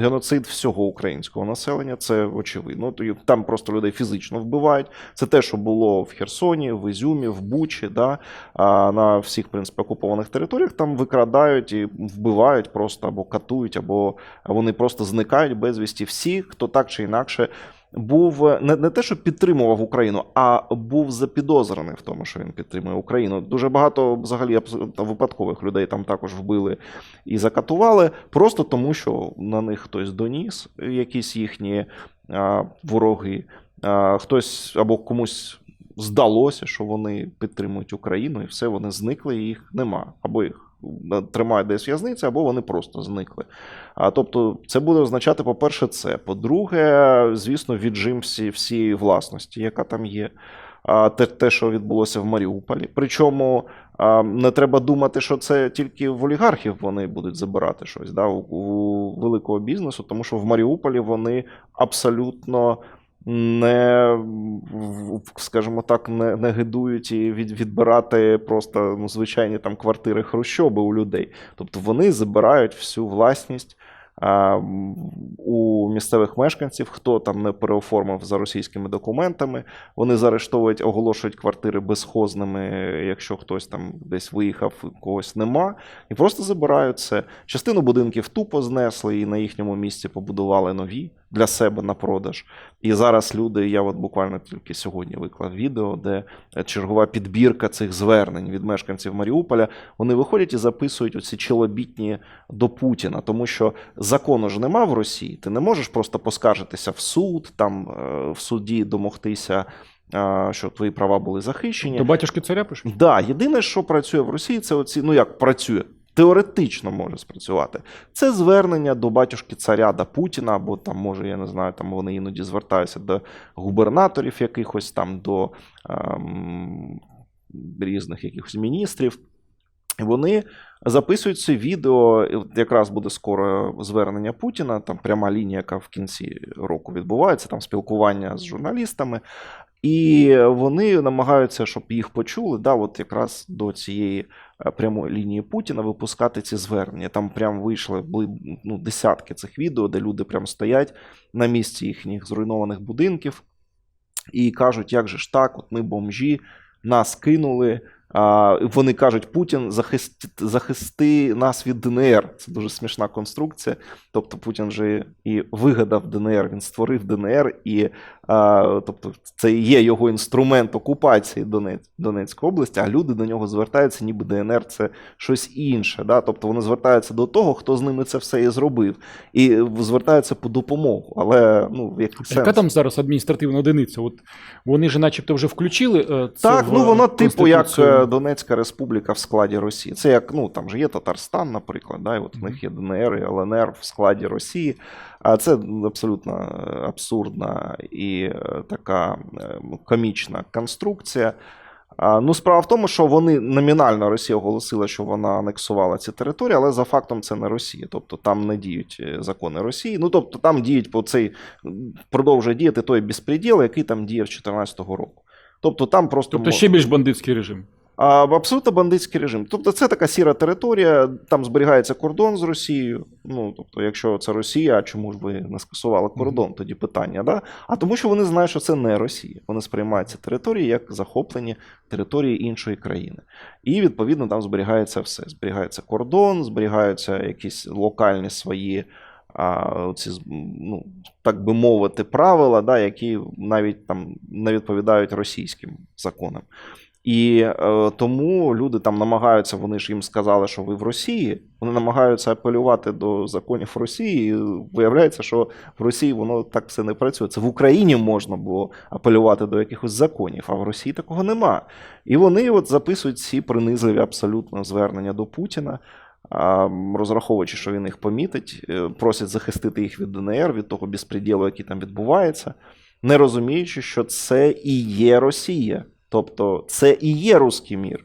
геноцид всього українського населення, це очевидно. Там просто людей фізично вбивають. Це те, що було в Херсоні, в Ізюмі, в Бучі, да, на всіх в принципі, окупованих територіях там викрадають і вбивають просто або катують, або вони просто зникають безвісті. Всі, хто так чи інакше. Був е, не, не те, що підтримував Україну, а був запідозрений в тому, що він підтримує Україну. Дуже багато взагалі випадкових людей там також вбили і закатували, просто тому, що на них хтось доніс, якісь їхні а, вороги, а, хтось або комусь здалося, що вони підтримують Україну, і все, вони зникли, і їх нема. Або їх е, тримають десь в'язниці, або вони просто зникли. А, тобто, це буде означати, по-перше, це. По-друге, звісно, віджим всі, всієї власності, яка там є. А, те, те, що відбулося в Маріуполі. Причому не треба думати, що це тільки в олігархів вони будуть забирати щось да, у, у великого бізнесу, тому що в Маріуполі вони абсолютно не, скажімо так, не, не гидують і від, відбирати просто ну, звичайні там квартири хрущоби у людей. Тобто вони забирають всю власність у місцевих мешканців, хто там не переоформив за російськими документами. Вони заарештовують, оголошують квартири безхозними, якщо хтось там десь виїхав, когось нема, і просто забирають це. Частину будинків тупо знесли і на їхньому місці побудували нові для себе на продаж. І зараз люди, я от буквально тільки сьогодні виклав відео, де чергова підбірка цих звернень від мешканців Маріуполя. Вони виходять і записують оці чолобітні до Путіна, тому що закону ж нема в Росії. Ти не можеш просто поскаржитися в суд, там е, в суді домогтися, е, що твої права були захищені. До батюшки царя пишуть? Да, єдине, що працює в Росії, це оці, ну як працює, теоретично може спрацювати. Це звернення до батюшки царя до Путіна, або там, може, я не знаю, там вони іноді звертаються до губернаторів якихось там, до ем, різних якихось міністрів. Вони записують це відео. Якраз буде скоро звернення Путіна, там пряма лінія, яка в кінці року відбувається, там спілкування з журналістами. І вони намагаються, щоб їх почули, да, от якраз до цієї прямої лінії Путіна випускати ці звернення. Там прям вийшли ну, десятки цих відео, де люди прям стоять на місці їхніх зруйнованих будинків і кажуть, як же ж так, от ми бомжі, нас кинули. А, вони кажуть, Путін захисти, захисти нас від ДНР. Це дуже смішна конструкція. Тобто Путін же і вигадав ДНР, він створив ДНР, і тобто, це є його інструмент окупації Донецької області, а люди до нього звертаються, ніби ДНР це щось інше. Да? Тобто вони звертаються до того, хто з ними це все і зробив, і звертаються по допомогу. Але ну, в який сенс? Яка там зараз адміністративна одиниця? От вони ж, начебто, вже включили це Так, в ну воно типу як е, Донецька республіка в складі Росії. Це як ну там же є Татарстан, наприклад, да, і от у них є ДНР і ЛНР в складі Росії. А це абсолютно е, абсурдна і е, така е, комічна конструкція. Ну, справа в тому, що вони номінально Росія оголосила, що вона анексувала ці території, але за фактом це не Росія. Тобто там не діють е, закони Росії. Ну тобто там діють по цей продовжує діяти той безпреділ, який там діяв з 2014 року. Тобто там просто Тобто ще більш бандитський режим. А, абсолютно бандитський режим. Тобто, це така сіра територія, там зберігається кордон з Росією. Ну, тобто, якщо це Росія, а чому ж ви не скасували кордон? Тоді питання, да? А тому, що вони знають, що це не Росія. Вони сприймають ці території як захоплені території іншої країни. І відповідно там зберігається все. Зберігається кордон, зберігаються якісь локальні свої. А, ці, ну, так би мовити, правила, да, які навіть там не відповідають російським законам. І е, тому люди там намагаються, вони ж їм сказали, що ви в Росії. Вони намагаються апелювати до законів Росії. І виявляється, що в Росії воно так все не працює. Це в Україні можна було апелювати до якихось законів, а в Росії такого нема. І вони от записують ці принизливі абсолютно звернення до Путіна. Розраховуючи, що він їх помітить, е, просять захистити їх від ДНР, від того безпреділу, який там відбувається, не розуміючи, що це і є Росія. Тобто це і є руський мір.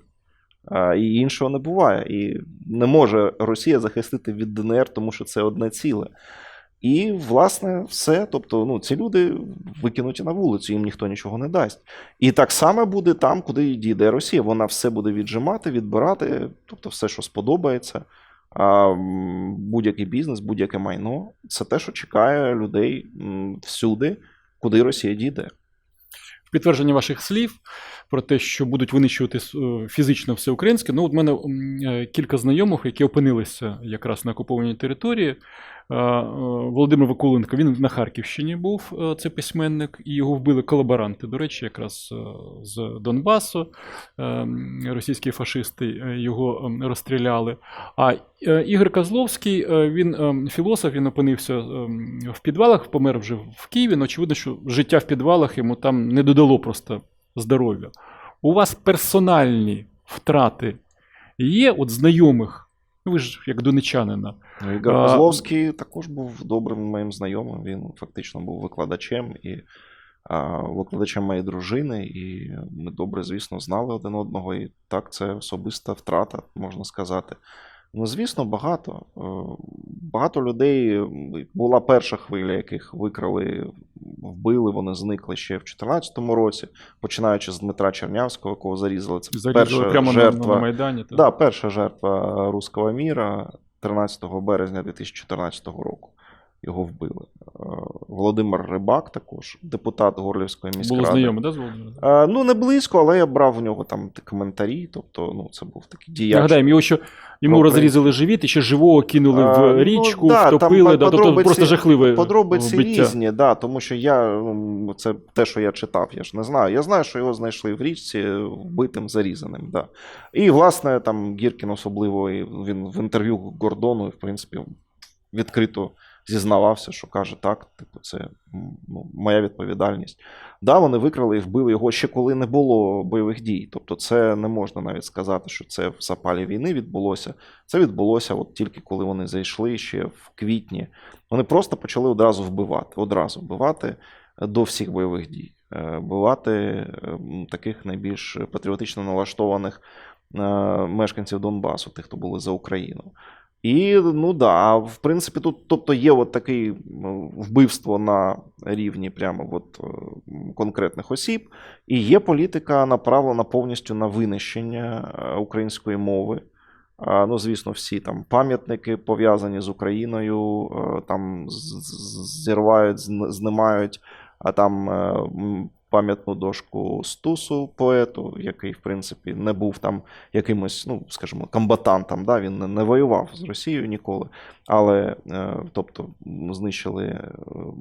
А, І іншого не буває. І не може Росія захистити від ДНР, тому що це одне ціле. І, власне, все. Тобто, ну, ці люди викинуті на вулицю, їм ніхто нічого не дасть. І так само буде там, куди дійде Росія. Вона все буде віджимати, відбирати, тобто все, що сподобається. будь-який бізнес, будь-яке майно це те, що чекає людей всюди, куди Росія дійде. В підтвердження ваших слів про те, що будуть винищувати е, фізично все українське. Ну, от в мене е, кілька знайомих, які опинилися якраз на окупованій території. Е, Володимир Вакуленко, він на Харківщині був, це письменник, і його вбили колаборанти, до речі, якраз з Донбасу. Російські фашисти його розстріляли. А Ігор Козловський, він філософ, він опинився в підвалах, помер вже в Києві. Ну, очевидно, що життя в підвалах йому там не додало просто здоров'я. У вас персональні втрати є от знайомих, ну ви ж як донечанина. Ігор А, Козловський також був добрим моїм знайомим. Він фактично був викладачем і а, викладачем моєї дружини, і ми добре, звісно, знали один одного. І так, це особиста втрата, можна сказати. Ну, звісно, багато. Е, Багато людей була перша хвиля, яких викрали, вбили, вони зникли ще в 2014 році, починаючи з Дмитра Чернявського, якого зарізали. Це Зарізали перша прямо жертва на Майдані. так. Да, перша жертва руського міра 13 березня 2014 року. Його вбили. Е, Володимир Рибак, також депутат Горлівської міськради. Було знайоме, да, з Володимиром? Е, Ну, не близько, але я брав в нього там коментарі. Тобто, ну, це був такий діяч. Нагадаємо, його що йому Про розрізали живіт і ще живого кинули А, в ну, річку, втопили. там втопили. да, тобто просто жахливе Подробиці вбиття. різні, да, тому що я це те, що я читав, я ж не знаю. Я знаю, що його знайшли в річці вбитим, зарізаним. Да. І, власне, там Гіркін особливо він в інтерв'ю Гордону, в принципі, відкрито зізнавався, що каже, так, типу, це ну, моя відповідальність. Да, вони викрали і вбили його ще коли не було бойових дій. Тобто, це не можна навіть сказати, що це в запалі війни відбулося. Це відбулося от тільки коли вони зайшли ще в квітні. Вони просто почали одразу вбивати, одразу вбивати до всіх бойових дій, Е, вбивати е, таких найбільш патріотично налаштованих е, мешканців Донбасу, тих, хто були за Україну. І ну да, в принципі, тут тобто є от таке вбивство на рівні прямо от, е, конкретних осіб, і є політика направлена повністю на винищення е, української мови. Ну, звісно, всі там пам'ятники пов'язані з Україною, е, там зірвають, знімають, а там пам'ятну дошку Стусу, поету, який, в принципі, не був там якимось, ну, скажімо, комбатантом, да? він не, воював з Росією ніколи, але е, тобто знищили е,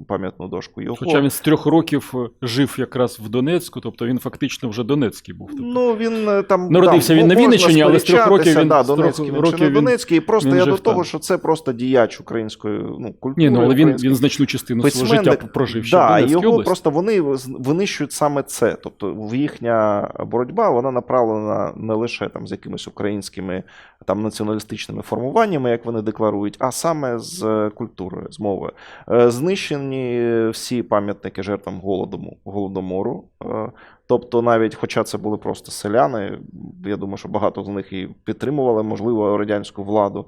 пам'ятну дошку його. Хоча він з трьох років е, жив якраз в Донецьку, тобто він фактично вже Донецький був. Тобто. Ну, він там Народився да, він на Вінниччині, але з трьох років він- да, Донецький, він років чи не Донецький. І просто він я жив до того, там. що це просто діяч української ну, культури. Ні, ну але він, він значну частину свого життя прожив ще в Донецькій його області. просто вони з- винищують саме це. Тобто їхня боротьба вона направлена не лише там з якимись українськими там націоналістичними формуваннями, як вони декларують, а саме з е, культурою, з мовою. Е, Знищені всі пам'ятники жертвам голодому, голодомору. Е, Тобто, навіть, хоча це були просто селяни, я думаю, що багато з них і підтримували, можливо, радянську владу.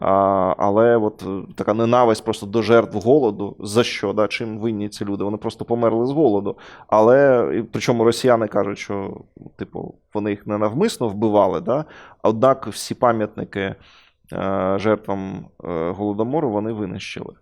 А, але от е, така ненависть просто до жертв голоду. За що? Да? Чим винні ці люди? Вони просто померли з голоду. Але причому росіяни кажуть, що типу, вони їх не навмисно вбивали, да? однак всі пам'ятники е, жертвам е, голодомору вони винищили.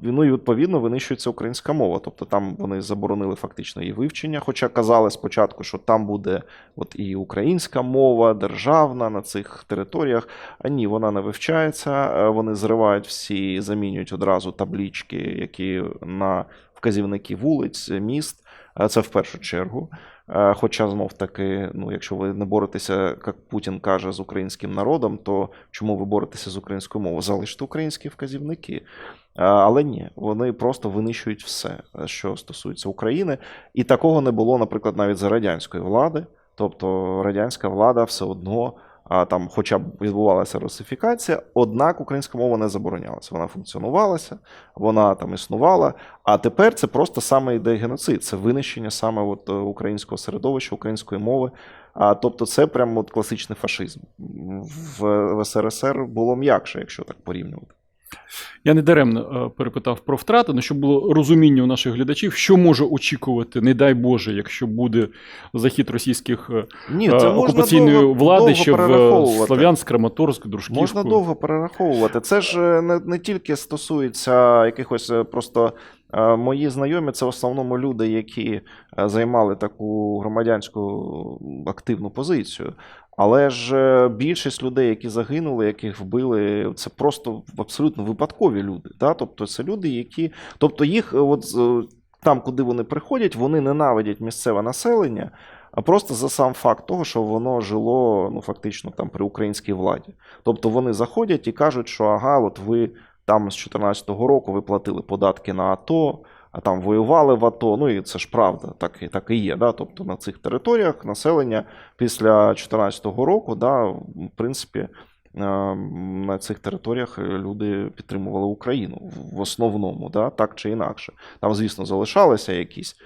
Ну і відповідно винищується українська мова. Тобто там вони заборонили фактично її вивчення. Хоча казали спочатку, що там буде от і українська мова державна на цих територіях. А ні, вона не вивчається. Е, Вони зривають всі, замінюють одразу таблічки, які на вказівники вулиць, міст. Це в першу чергу. Е, Хоча знов таки, ну, якщо ви не боретеся, як Путін каже, з українським народом, то чому ви боретеся з українською мовою? Залиште українські вказівники. Е, Але ні, вони просто винищують все, що стосується України. І такого не було, наприклад, навіть за радянської влади. Тобто радянська влада все одно, там, хоча б відбувалася русифікація, однак українська мова не заборонялася. Вона функціонувалася, вона там існувала. А тепер це просто саме йде геноцид, це винищення саме от, е, українського середовища, української мови. А, тобто, це прямо от класичний фашизм. В, в СРСР було м'якше, якщо так порівнювати. Я не даремно е, перепитав про втрати, але щоб було розуміння у наших глядачів, що може очікувати, не дай Боже, якщо буде захід російських е, Ні, це окупаційної довго, влади ще в. Слов'янськ, Краматорськ, Дружківку. Можна довго перераховувати. Це ж е, не, не тільки стосується якихось просто мої знайомі, це в основному люди, які е, займали таку громадянську активну позицію. Але ж е, більшість людей, які загинули, яких вбили, це просто абсолютно випадкові люди. Да? Тобто це люди, які. Тобто їх е, от, там, куди вони приходять, вони ненавидять місцеве населення, а просто за сам факт того, що воно жило ну, фактично там при українській владі. Тобто вони заходять і кажуть, що ага, от ви там з 2014 року ви платили податки на АТО, а там воювали в АТО. Ну і це ж правда, так і, так і є. Да? Тобто на цих територіях населення після 2014 року, да, в принципі, е, на цих територіях люди підтримували Україну в основному, да, так чи інакше. Там, звісно, залишалися якісь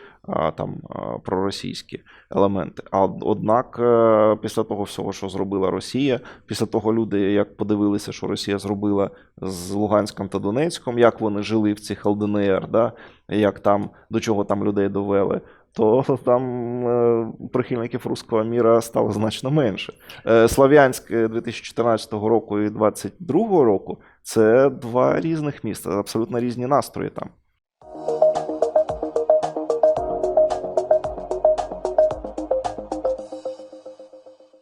там проросійські елементи. А однак, е, після того всього, що зробила Росія, після того люди, як подивилися, що Росія зробила з Луганськом та Донецьком, як вони жили в цих ЛДНР, да, як там до чого там людей довели. То там е, прихильників руського міра стало значно менше. Е, Слов'янськ е, 2014 року і 2022 року це два різних міста, абсолютно різні настрої там.